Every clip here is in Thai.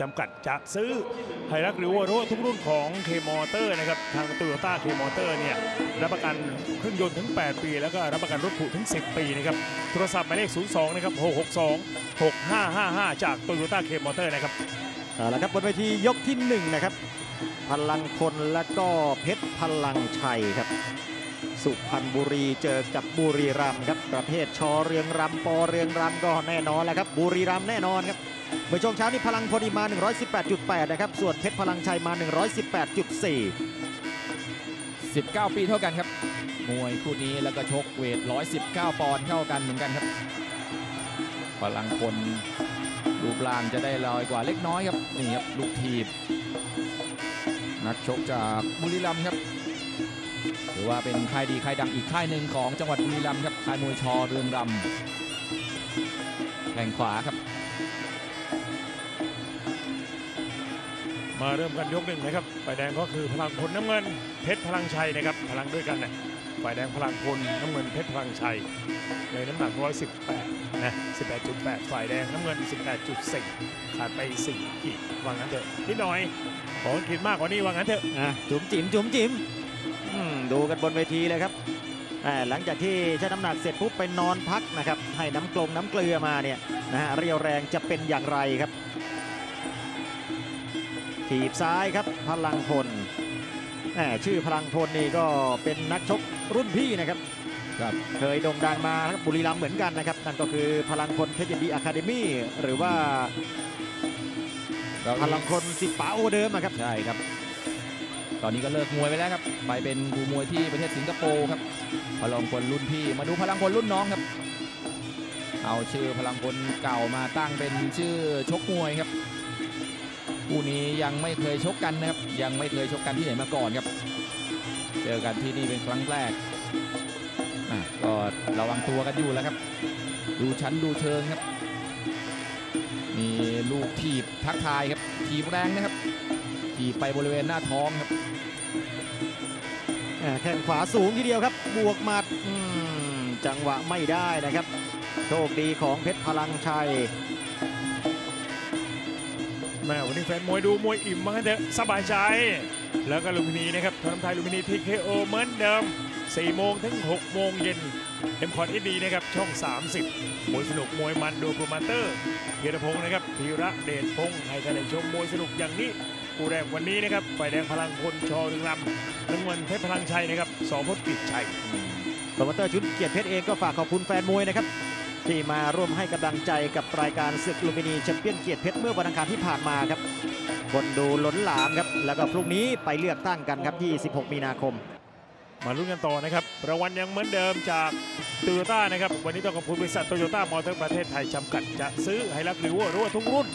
จำกัดจะซื้อไฮรักหรือว่าทุกรุ่นของเคมอเตอร์นะครับทางโตโยต้าเคมอเตอร์เนี่ยรับประกันเครื่องยนต์ถึง 8 ปี แล้วก็รับประกันรถผูถึง 10 ปีนะครับโทรศัพท์หมายเลข 02 นะครับ 662 6555 จากโตโยต้าเคมอเตอร์นะครับเอาละครับบนเวทียกที่หนึ่งนะครับพลังพลและก็เพชรพลังชัยครับ สุพรรณบุรีเจอกับบุรีรัมย์ครับประเภทชอเรืองรำปอเรืองรำก็แน่นอนแล้วครับบุรีรัมย์แน่นอนครับ เมื่อช่วงเช้านี้พลังพลมา 118.8 นะครับ ส่วนเพชรพลังชัยมา 118.4 19 ปีเท่ากันครับ มวยคู่นี้แล้วก็ชกเวท 119 ปอนด์เท่ากันเหมือนกันครับ พลังคนรูปร่างจะได้ลอยกว่าเล็กน้อยครับ นี่ครับลูกทีบ นักชกจากบุรีรัมย์ครับถือว่าเป็นค่ายดีค่ายดังอีกค่ายหนึ่งของจังหวัดบุรีรัมย์ครับค่ายมวยชอเรืองรำแข่งขวาครับ มาเริ่มกันยกหนึ่งนะครับ ฝ่ายแดงก็คือพลังพลน้ำเงินเพชรพลังชัยนะครับ พลังด้วยกันนะฝ่ายแดงพลังพลน้ำเงินเพชรพลังชัย ในน้ำหนัก 118 นะ 18.8 ฝ่ายแดงน้ำเงิน 18.4 ขาดไป4ขีดว่างั้นเถอะนิดหน่อย ของขีดมากกว่านี้ว่างั้นเถอะอะจุ๋มจิ๋มจุ๋มจิ๋มดูกันบนเวทีเลยครับหลังจากที่ชั่งน้ำหนักเสร็จปุ๊บไปนอนพักนะครับ ให้น้ำกลงน้ำเกลือมาเนี่ยนะฮะเรียวแรงจะเป็นอย่างไรครับ ถีบซ้ายครับพลังพลแหมชื่อพลังพลนี่ก็เป็นนักชกรุ่นพี่นะครับครับเคยโด่งดังมานะครับบุรีรัมย์เหมือนกันนะครับ นั่นก็คือพลังพลเพชรยินดีอะคาเดมี่หรือว่าพลังพลสิบป๋าโอเดิมอะครับใช่ครับ ตอนนี้ก็เลิกมวยไปแล้วครับ ไปเป็นครูมวยที่ประเทศสิงคโปร์ครับ พลังพลรุ่นพี่มาดูพลังพลรุ่นน้องครับ เอาชื่อพลังพลเก่ามาตั้งเป็นชื่อชกมวยครับ คู่นี้ยังไม่เคยชกกันนะครับ ยังไม่เคยชกกันที่ไหนมาก่อนครับ เจอกันที่นี่เป็นครั้งแรกอะก็ระวังตัวกันอยู่แล้วครับ ดูชั้นดูเชิงครับ มีลูกถีบทักทายครับถีบแรงนะครับถีบไปบริเวณหน้าท้องครับแข้งขวาสูงทีเดียวครับ บวกหมัดจังหวะไม่ได้นะครับ โชคดีของเพชรพลังชัย ม่วันนี้แฟนมวยดูมวยอิ่มมากันเถอะสบายใจ แล้วก็ลุมพินีนะครับทางไทยลุมพินีทีเคโอเหมือนเดิม 4 โมงถึง 6 โมงเย็นเอ็มคอร์ดเอดีนะครับช่อง 30 มวยสนุกมวยมันดูโปรโมเตอร์พีรพงศ์นะครับพีระเดชพงศ์ให้ท่านได้ชมมวยสนุกอย่างนี้คู่แรกวันนี้นะครับฝ่ายแดงพลังพลชอรึงรำน้ำเงินเพชรพลังชัยนะครับสองพจน์กิจชัยโปรโมเตอร์ชุดเกียรติเพชรเองก็ฝากขอบคุณแฟนมวยนะครับ ที่มาร่วมให้กำลังใจกับรายการศึกลุมพินีแชมเปี้ยนเกียรติเพชรเมื่อวันอังคารที่ผ่านมาครับคนดูล้นหลามครับ แล้วก็พรุ่งนี้ไปเลือกตั้งกันครับ26มีนาคม มาลุ้นกันต่อนะครับรางวัลยังเหมือนเดิมจากโตโยต้านะครับ วันนี้ต้องขอบคุณบริษัทโตโยต้ามอเตอร์ประเทศไทยจำกัดจะซื้อไฮรักหรือว่ารู้ว่าทุกรุ่น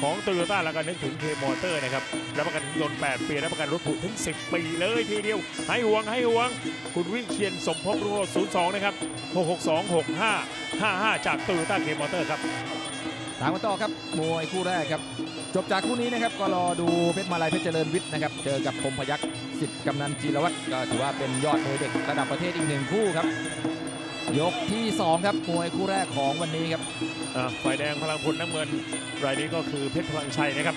ของโตโยต้าแล้วก็นึกถึงเคมอเตอร์นะครับรับประกันยนต์ 8 ปีรับประกันรถผูถึง 10 ปีเลยทีเดียว ให้ห่วงให้ห่วง คุณวิเชียนสมภพรุ่งโรจน์02 นะครับ 66265 6555 จากโตโยต้าเคมอเตอร์ครับตามกันต่อครับมวยคู่แรกครับ จบจากคู่นี้นะครับก็รอดูเพชรมาลัยเพชรเจริญวิทย์นะครับ เจอกับคมพยักษ์สิทธิ์กำนันจีรวัตรก็ถือว่าเป็นยอดมวยเด็กระดับประเทศอีกหนึ่งคู่ครับ ยกที่ 2 ครับมวยคู่แรกของวันนี้ครับอ่าฝ่ายแดงพลังพลน้ำเงิน รายนี้ก็คือเพชรพลังชัยนะครับ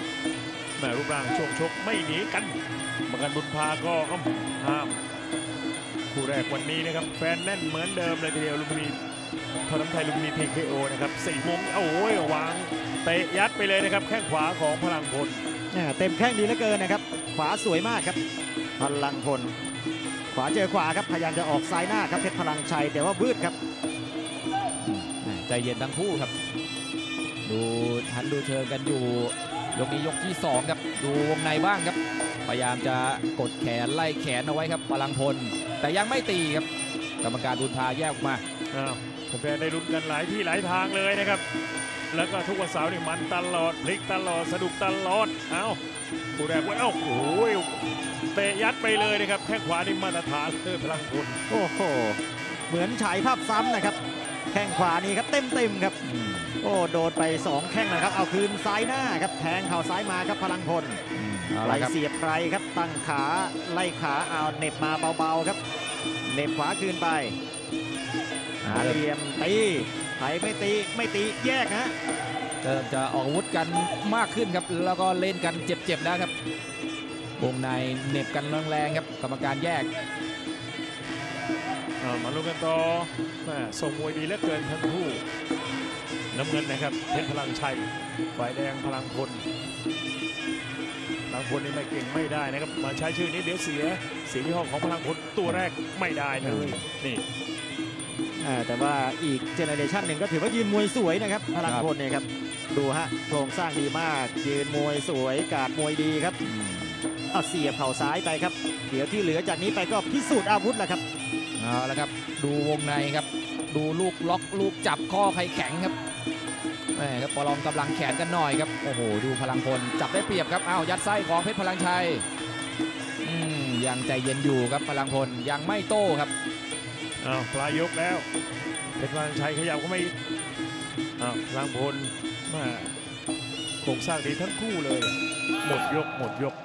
แหม่รูปร่างช่วงชกไม่หนีกันประกันบุญพาก็อ้ำห้าม คู่แรกวันนี้นะครับแฟนแน่นเหมือนเดิมเลยทีเดียวลุมพินีทอน้ำไทยลุมพินีทีเคโอนะครับสี่โมงโอ้ยวางเตะยัดไปเลยนะครับ แข้งขวาของพลังพลอ่าเต็มแข้งดีเหลือเกินนะครับ ขวาสวยมากครับ พลังพล ขวาเจอขวาครับพยายามจะออกซ้ายหน้าครับเพชรพลังชัยแต่ว่าบืดครับใจเย็นทั้งคู่ครับ ดูทันดูเชิงกันอยู่ยกนี้ยกที่ 2 ครับ ดูวงในบ้างครับ พยายามจะกดแขนไล่แขนเอาไว้ครับพลังพล แต่ยังไม่ตีครับกรรมการบุญพาแยกออกมาอ้าวแฟนๆได้ลุ้นกันหลายที่หลายทางเลยนะครับ แล้วก็ทุกวันเสาร์นี่มันตลอดพลิกตลอดสนุกตลอดเอ้าคู่แรกว่าเอ้าโอ้ยเตะยัดไปเลยนะครับแข้งขวานี่มาตรฐานเลยพลังพลโอ้โหเหมือนฉายภาพซ้ำนะครับ แข้งขวานี่ครับเต็มเต็มๆครับ โอ้โดนไป 2 แข้งนะครับ เอาคืนซ้ายหน้าครับแทงเข่าซ้ายมาครับพลังพลเอา ไล่ละครับเสียบไกลครับตั้งขาไล่ขาเอาเหน็บมาเบาๆครับเหน็บขวาคืนไปหาเหลี่ยมตีไถไม่ตีไม่ตีแยกนะเริ่มจะออกอาวุธกันมากขึ้นครับ แล้วก็เล่นกันเจ็บๆแล้วครับวงในเหน็บกันแรงๆครับกรรมการแยกอ่ามาลุ้นกันต่อแม่ส่งมวยดีเหลือเกินทั้งคู่น้ำเงินนะครับเพชรพลังชัยฝ่ายแดงพลังพล พลังพลนี่ไม่เก่งไม่ได้นะครับ มาใช้ชื่อนี้เดี๋ยวเสียเสียยี่ห้อของพลังพลตัวแรกไม่ได้เลยนี่อ่าแต่ว่าอีกเจเนอเรชันหนึ่งก็ถือว่ายืนมวยสวยนะครับ พลังครับพลเนี่ยครับดูฮะโครงสร้างดีมาก ยืนมวยสวยกาดมวยดีครับเอาเสียบเข่าซ้ายไปครับ เดี๋ยวที่เหลือจากนี้ไปก็พิสูจน์อาวุธแหละครับเอาละครับ ดูวงในครับ ดูลูกล็อกลูกจับข้อใครแข็งครับ แหมครับประลองกำลังแขนกันหน่อยครับ โอ้โห ดูพลังพล จับได้เปรียบครับ อ้าว ยัดไส้ของเพชรพลังชัยยังใจเย็นอยู่ครับพลังพล ยังไม่โต้ครับ อ้าวปลายยกแล้ว เพชรพลังชัยขยับก็ไม่ อ้าวพลังพลมาโครงสร้างดีทั้งคู่เลย หมดยกหมดยก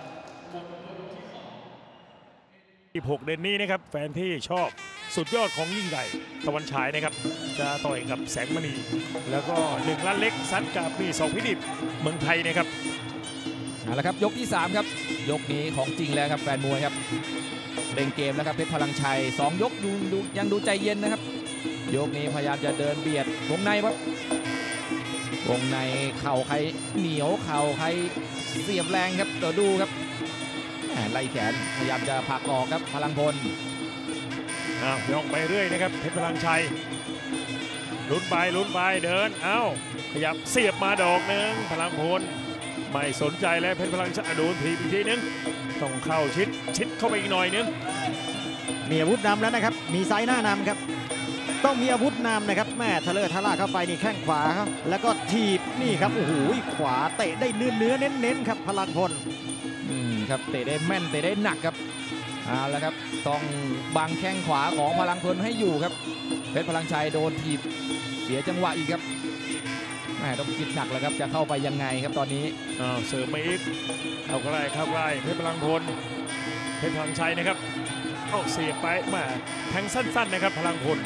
16เดนนี้นะครับ แฟนที่ชอบ สุดยอดของยิ่งใหญ่ตะวันฉายนะครับ จะต่อยกับแสงมณี แล้วก็หนึ่งล้านเล็กซัดกับมีสองพิดิบเมืองไทยนะครับเอาละครับยกที่ 3 ครับ ยกนี้ของจริงแล้วครับแฟนมวยครับเร่งเกมแล้วครับเพชรพลังชัย 2 ยกดูดูยังดูใจเย็นนะครับ ยกนี้พยายามจะเดินเบียดวงในครับวงในเข่าใครเหนียวเข่าใครเสียบแรงครับเดี๋ยวดูครับไล่แขนพยายามจะผักออกครับพลังพล อ้าวย่องไปเรื่อยนะครับเพชรพลังชัยลุ้นไปลุ้นไปเดินเอ้าขยับเสียบมาดอกหนึ่งพลังพลไม่สนใจแล้วเพชรพลังชัยโดนทีบอีกทีนึงต้องเข้าชิดชิดเข้าไปอีกหน่อยนึงมีอาวุธนำแล้วนะครับ มีไซส์หน้านำครับ ต้องมีอาวุธนำนะครับ แม่ทะเลอร์ทะล่าเข้าไปนี่แข้งขวาครับแล้วก็ถีบนี่ครับโอ้โหขวาเตะได้เนื้อเนื้อเน้นเน้นๆครับพลังพลอืมครับเตะได้แม่นเตะได้หนักครับเอาละครับ ต้องบังแข้งขวาของพลังพลให้อยู่ครับเพชรพลังชัยโดนถีบเสียจังหวะอีกครับแหม่ต้องคิดหนักแล้วครับจะเข้าไปยังไงครับตอนนี้อ้าวเสริมมาอีกเอาใกล้เข้าใกล้เพชรพลังพลเพชรพลังชัยนะครับเอาเสียบไปแมาแทงสั้นๆนะครับพลังพล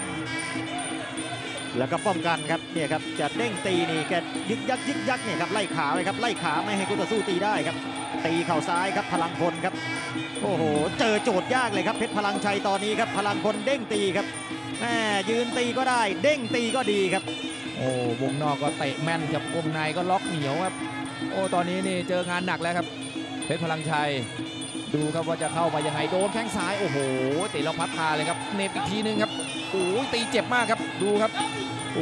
แล้วก็ป้องกันครับเนี่ยครับจะเด้งตีนี่แกยึกยักยึกยักเนี่ยครับไล่ขาเลยครับไล่ขาไม่ให้คู่ต่อสู้ตีได้ครับ ตีเข่าซ้ายครับพลังพลครับ โอ้โห เจอโจทย์ยากเลยครับเพชรพลังชัยตอนนี้ครับ พลังพลเด้งตีครับแม่ยืนตีก็ได้ เด้งตีก็ดีครับ โอ้วงนอกก็เตะแม่นครับวงในก็ล็อกเหนียวครับ โอ้ตอนนี้นี่เจองานหนักแล้วครับ เพชรพลังชัย ดูครับว่าจะเข้าไปยังไงโดนแข้งซ้ายโอ้โหเตะเราพัดพาเลยครับเนบอีกทีนึงครับโอ้ยตีเจ็บมากครับดูครับ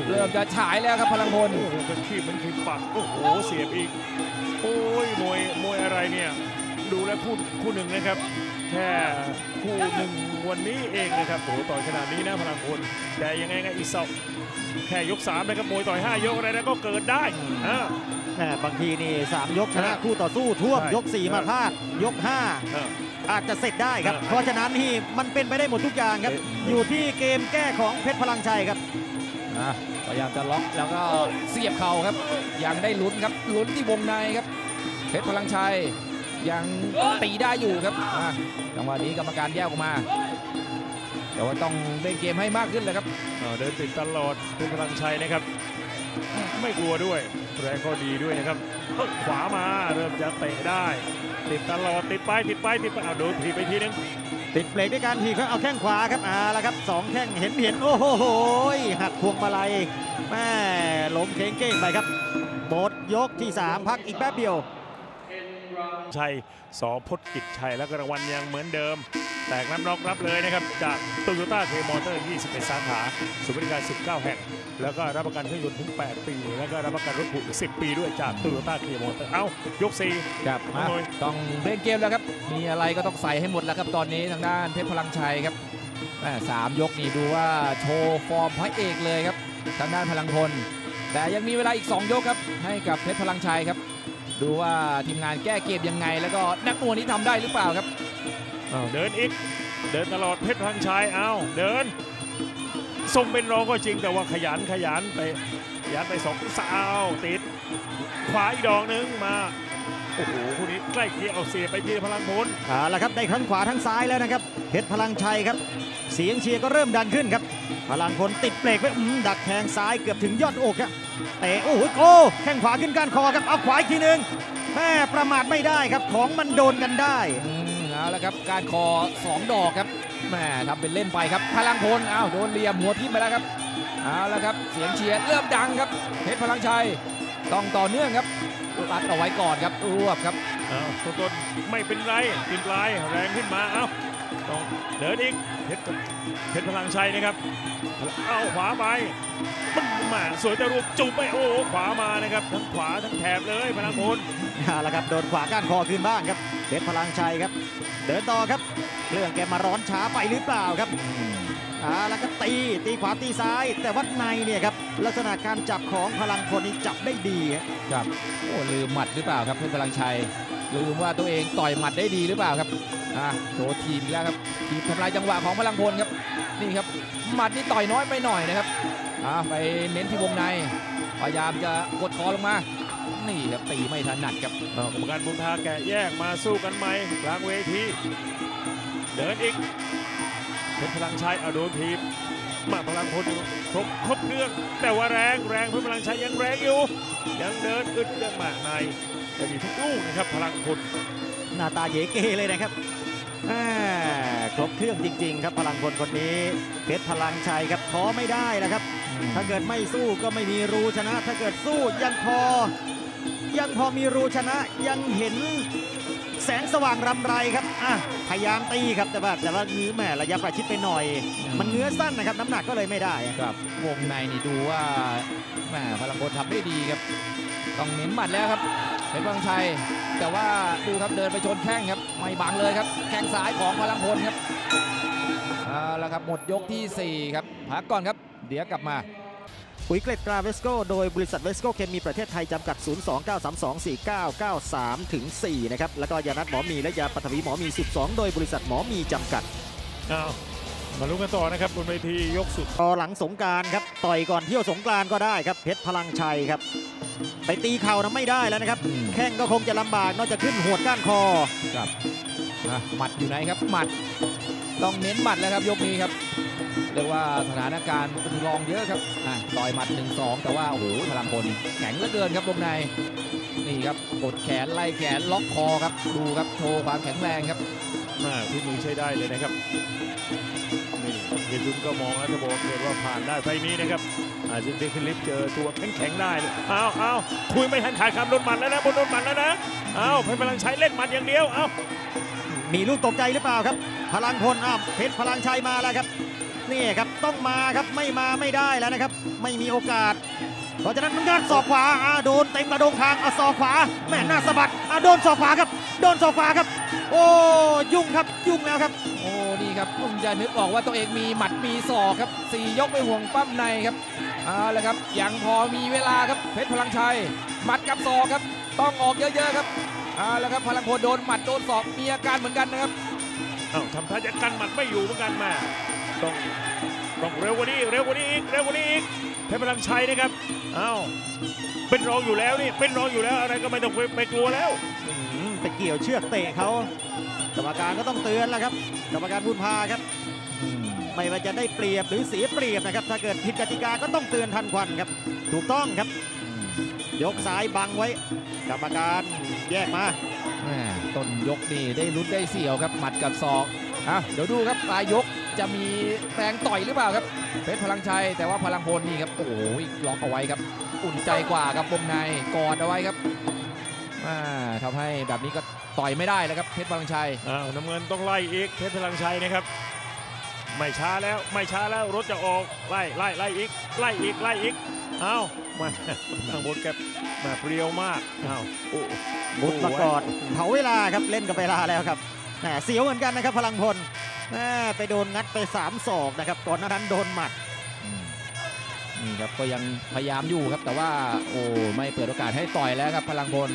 เริ่มจะฉายแล้วครับพลังพลโอ้โหเป็นขี้เหมันขี้ปักโอ้โหเสียบอีก โอ้ยมวยมวยอะไรเนี่ย ดูแล้วคู่คู่หนึ่งนะครับ แค่คู่หนึ่งวันนี้เองนะครับโอ้โหต่อยขนาดนี้นะพลังพลแต่ยังไงไงอีกสองแค่ยกสามนะครับมวยต่อยห้ายกอะไรนะก็เกิดได้อ่าแม่บางทีนี่สามยกชนะคู่ต่อสู้ท่วมใช่ยก4มาพลาดยกอ่า5อาจจะเสร็จได้ครับอ่าเพราะฉะนั้นนี่มันเป็นไปได้หมดทุกอย่างครับเอ๊ะอยู่ที่เกมแก้ของเพชรพลังชัยครับอะพ ยายามจะล็อกแล้วก็เสียบเข่าครับ ยังได้ลุ้นครับลุ้นที่วงในครับเพชรพลังชัยยังตีได้อยู่ครับจังหวะนี้กรรมการแยกออกมา แต่ว่าต้องเล่นเกมให้มากขึ้นเลยครับเดินติดตลอดเป็นพลังชัยนะครับ ไม่กลัวด้วยแรงก็ดีด้วยนะครับขวามาเริ่มจะเตะได้ ติดตลอดติดไปติดไปติดไปเอาโดนทีไปทีนึง ติดเบรกด้วยการทีเขาเอาแข้งขวาครับอ่าแล้วครับสองแข้งเห็นเห็นโอ้โหหักพวงมาลัยแม่ล้มเค้งเก้งไปครับหมดยกที่ 3 พักอีกแป๊บเดียวชัยสอพจน์กิจชัยแล้วก็รางวัลยังเหมือนเดิม แตกน้ำน็อกรับเลยนะครับ จากโตโยต้าเคมอเตอร์ 21 สาขาศูนย์บริการ 19 แห่ง แล้วก็รับประกันเครื่องยนต์ถึง 8 ปี แล้วก็รับประกันรถผูก10 ปีด้วยจากโตโยต้าเคมอเตอร์ เอ้า ยก4ครับมาโอ้ยต้องเล่นเกมแล้วครับ มีอะไรก็ต้องใส่ให้หมดแล้วครับ ตอนนี้ทางด้านเพชรพลังชัยครับแม่สามยกนี่ดูว่าโชว์ฟอร์มพระเอกเลยครับ ทางด้านพลังพล แต่ยังมีเวลาอีก 2 ยกครับ ให้กับเพชรพลังชัยครับ ดูว่าทีมงานแก้เกมยังไง แล้วก็นักมวยนี้ทำได้หรือเปล่าครับ อ้าวเดินอีก เดินตลอดเพชรพังชัยเอาเดินทรงเป็นรองก็จริงแต่ว่าขยันขยันไปขยันไปสองสาวติด ขวาอีกดอกหนึงมาโอ้โหคู่นี้ใกล้เคียงเอาเสียไปที่พลังพลเอาละครับได้ทั้งขวาทั้งซ้ายแล้วนะครับเพชรพลังชัยครับ เสียงเชียร์ก็เริ่มดังขึ้นครับ พลังพลติดเบรกไว้อืมดักแทงซ้ายเกือบถึงยอดอกครับเตะโอ้โหโกแข้งขวาขึ้นก้านคอครับเอาขวาอีกทีหนึ่งแม่ประมาทไม่ได้ครับของมันโดนกันได้ อืมเอาละครับการคอ 2 ดอกครับแหมทำเป็นเล่นไปครับ พลังพลอ้าวโดนเหลี่ยมหัวทิ่มไปแล้วครับเอาละครับเสียงเชียร์เริ่มดังครับเพชรพลังชัยต้องต่อเนื่องครับตัดเอาไว้ก่อนครับรวบครับเอาต้นต้นไม่เป็นไรกินปลายแรงขึ้นมาเอาต้องเดินอีกเพชรเพชรพลังชัยนะครับเอาขวาไปมันมาสวยแต่รูปจุบไปโอ้โหขวามานะครับทั้งขวาทั้งแถบเลยพลังพลเอาละครับโดนขวาก้านคอคืนบ้างครับเพชรพลังชัยครับ เดินต่อครับเครื่องแกมาร้อนช้าไปหรือเปล่าครับเอาแล้วก็ตีตีขวาตีซ้าย แต่วัดในเนี่ยครับลักษณะการจับของพลังพลนี่จับได้ดีครับโอ้ลืมหมัดหรือเปล่าครับเพชรพลังชัยลืมว่าตัวเองต่อยหมัดได้ดีหรือเปล่าครับอะโดนทีมแล้วครับทีมทำลายจังหวะของพลังพลครับนี่ครับหมัดนี่ต่อยน้อยไปหน่อยนะครับอะไปเน้นที่วงในพยายามจะกดคอลงมา นี่ครับตีไม่ถนัดครับเอากรรมการบุญพาแกะแยกมาสู้กันใหม่กลางเวทีเดินอีกเพชรพลังชัยเอาโดนทีบมาพลังพลครบครบเครื่อง แต่ว่าแรงแรงเพชรพลังชัยยังแรงอยู่ ยังเดินอึดเดินมาในจะมีทุกลูกนะครับพลังพลหน้าตาเยเกเลยนะครับอ่า ครบเครื่องจริง ๆ ครับพลังคนคนนี้ เพชรพลังชัยครับท้อไม่ได้แล้วครับ ถ้าเกิดไม่สู้ก็ไม่มีรูชนะ ถ้าเกิดสู้ยังพอ ยังพอมีรูชนะยังเห็น แสงสว่างรำไรครับอะพยายามตีครับแต่ว่าแต่ละงื้อแหม่ระยะประชิดไปหน่อย มันเงื้อสั้นนะครับ น้ำหนักก็เลยไม่ได้ครับวงในนี่ดูว่าแหมพลังพลทำได้ดีครับ ต้องเน้นหมัดแล้วครับเพชรพลังชัย แต่ว่าดูครับเดินไปชนแข้งครับไม่บังเลยครับแข้งซ้ายของพลังพลครับเอาละครับหมดยกทีสี่4 ครับพักก่อนครับ เดี๋ยวกลับมา ปุ๋ยเกล็ดตราเวสโก้โดยบริษัทเวสโก้เคมีประเทศไทยจำกัด 029324993ถึง4นะครับ แล้วก็ยานัดหมอมีและยาปฐวีหมอมี 12 โดยบริษัทหมอมีจำกัดเอามาลุ้นกันต่อนะครับบนเวทียกสุดรอหลังสงกรารครับ ต่อยก่อนเที่ยวสงกรานต์ก็ได้ครับเพชรพลังชัยครับ ไปตีเข่านะไม่ได้แล้วนะครับอืมแข้งก็คงจะลำบากนอกจากขึ้นหวดก้านคอครับอะหมัดอยู่ไหนครับหมัดต้องเน้นหมัดแล้วครับยกนี้ครับเรียกว่าสถานการณ์เป็นรองเยอะครับอะ ต่อยหมัด 1-2 แต่ว่าโอ้โหพลังพลแข็งเหลือเกินครับวงในนี่ครับกดแขนไล่แขนล็อกคอครับดูครับโชว์ความแข็งแรงครับมาที่มือใช้ได้เลยนะครับนี่เยนยุนก็มองแล้วถ้าบอกว่าเกิดว่าผ่านได้ไฟล์นี้นะครับอาจจะได้ขึ้นลิฟต์เจอตัวแข็งๆได้เลยเอาเอาคุยไม่ทันขาดคำโดนหมัดแล้วนะบนโดนหมัดแล้วนะเอาเพชรพลังชัยเล่นหมัดอย่างเดียวเอามีลูกตกใจหรือเปล่าครับ พลังพลอ้าวเพชรพลังชัยมาแล้วครับ นี่ครับต้องมาครับไม่มาไม่ได้แล้วนะครับ ไม่มีโอกาส เพราะฉะนั้นมันงัดศอกขวาอ่าโดนเต็มกระโดงคางเอาศอกขวาแม่หน้าสะบัดอ่าโดนศอกขวาครับ โดนศอกขวาครับ โอ้ยุ่งครับยุ่งแล้วครับ โอ้นี่ครับเพิ่งจะนึกออกว่าตัวเองมีหมัดมีศอกครับสี่ยกไปห่วงปั้มในครับเอาละครับยังพอมีเวลาครับเพชรพลังชัยหมัดกับศอกครับ ต้องออกเยอะๆครับเอาละครับพลังพลโดนหมัดโดนศอกมีอาการเหมือนกันนะครับเอาทำท่าจะกันหมัดไม่อยู่เหมือนกันมา ต้องต้องเร็วกว่านี้เร็วกว่านี้อีกเร็วกว่านี้อีกเพชรพลังชัยนะครับเอาเป็นรองอยู่แล้วนี่เป็นรองอยู่แล้วอะไรก็ไม่ต้องไปไปกลัวแล้วอืมไปเกี่ยวเชือกเตะเขากรรมการก็ต้องเตือนแล้วครับกรรมการบุญพาครับไม่ว่าจะได้เปรียบหรือเสียเปรียบนะครับ ถ้าเกิดผิดกติกาก็ต้องเตือนทันควันครับ ถูกต้องครับ ยกซ้ายบังไว้ กรรมการแยกมาแม่ต้นยกนี่ได้ลุ้นได้เสี่ยวครับหมัดกับศอกอะเดี๋ยวดูครับปลายยก จะมีแรงต่อยหรือเปล่าครับเพชรพลังชัย แต่ว่าพลังพลนี่ครับโอ้โหล็อกเอาไว้ครับ อุ่นใจกว่าครับวงในกอดเอาไว้ครับอ่าทำให้แบบนี้ก็ต่อยไม่ได้แล้วครับเพชรพลังชัยอ้าวน้ำเงินต้องไล่อีกเพชรพลังชัยนะครับไม่ช้าแล้วไม่ช้าแล้วรถจะออกไล่ไล่ไล่อีกไล่อีกไล่อีกอ้าวมาทางบนแกมาเปรียวมากอ้าวโอ้บุดมาก่อนเผาเวลาครับเล่นกับเวลาแล้วครับแหมเสียวเหมือนกันนะครับพลังพล แหมไปโดนงัดไปสามศอกนะครับก่อนหนานั้นโดนหมัดอืมนี่ครับก็ยังพยายามอยู่ครับ แต่ว่าโอ้ไม่เปิดโอกาสให้ต่อยแล้วครับ พลังพล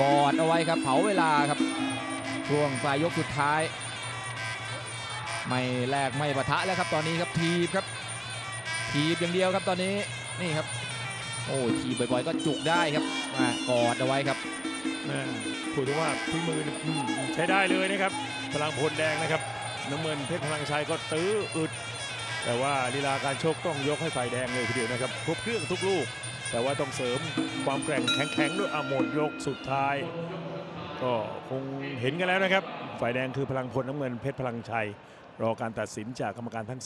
กอดเอาไว้ครับ เผาเวลาครับช่วงปลายยกสุดท้าย ไม่แลกไม่ปะทะแล้วครับตอนนี้ครับทีบครับ ทีบอย่างเดียวครับตอนนี้นี่ครับ โอ้ทีบบ่อยๆ ก็จุกได้ครับมากอดเอาไว้ครับแม่พูดถึงว่าที่มือนี่อืมใช้ได้เลยนะครับ พลังพลแดงนะครับ น้ำเงินเพชรพลังชัยก็ตื้ออึด แต่ว่าลีลาการชกต้องยกให้ฝ่ายแดงเลยทีเดียวนะครับครบเครื่องทุกลูก แต่ว่าต้องเสริมความแกร่งแข็งๆด้วยอาหมดยกสุดท้าย ก็คงเห็นกันแล้วนะครับ ฝ่ายแดงคือพลังพลน้ำเงินเพชรพลังชัย รอการตัดสินจากกรรมการทั้ง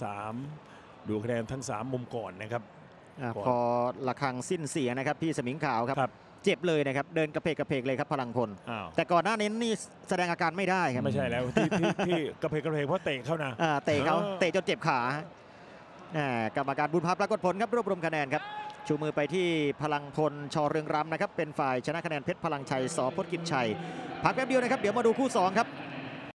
3 ดูคะแนนทั้ง 3 มุมก่อนนะครับอะก่อนพอระฆังสิ้นเสียงนะครับพี่สมิงขาวครับครับ เจ็บเลยนะครับเดินกระเพกกระเพกเลยครับพลังพล อ้าวแต่ก่อนหน้านี้นี่แสดงอาการไม่ได้ครับไม่ใช่แล้วที่ที่ที่กระเพกกระเพกเพราะเตะเข้านะ อ่าเตะเขาเออ เตะจนเจ็บขาอ่ากรรมการบุญภาปรากฏผลครับรวบรวมคะแนนครับชูมือไปที่พลังพลชอเรืองรำนะครับเป็นฝ่ายชนะคะแนนเพชรพลังชัยสอพจน์กิจชัยพักแป๊บเดียวนะครับเดี๋ยวมาดูคู่2ครับ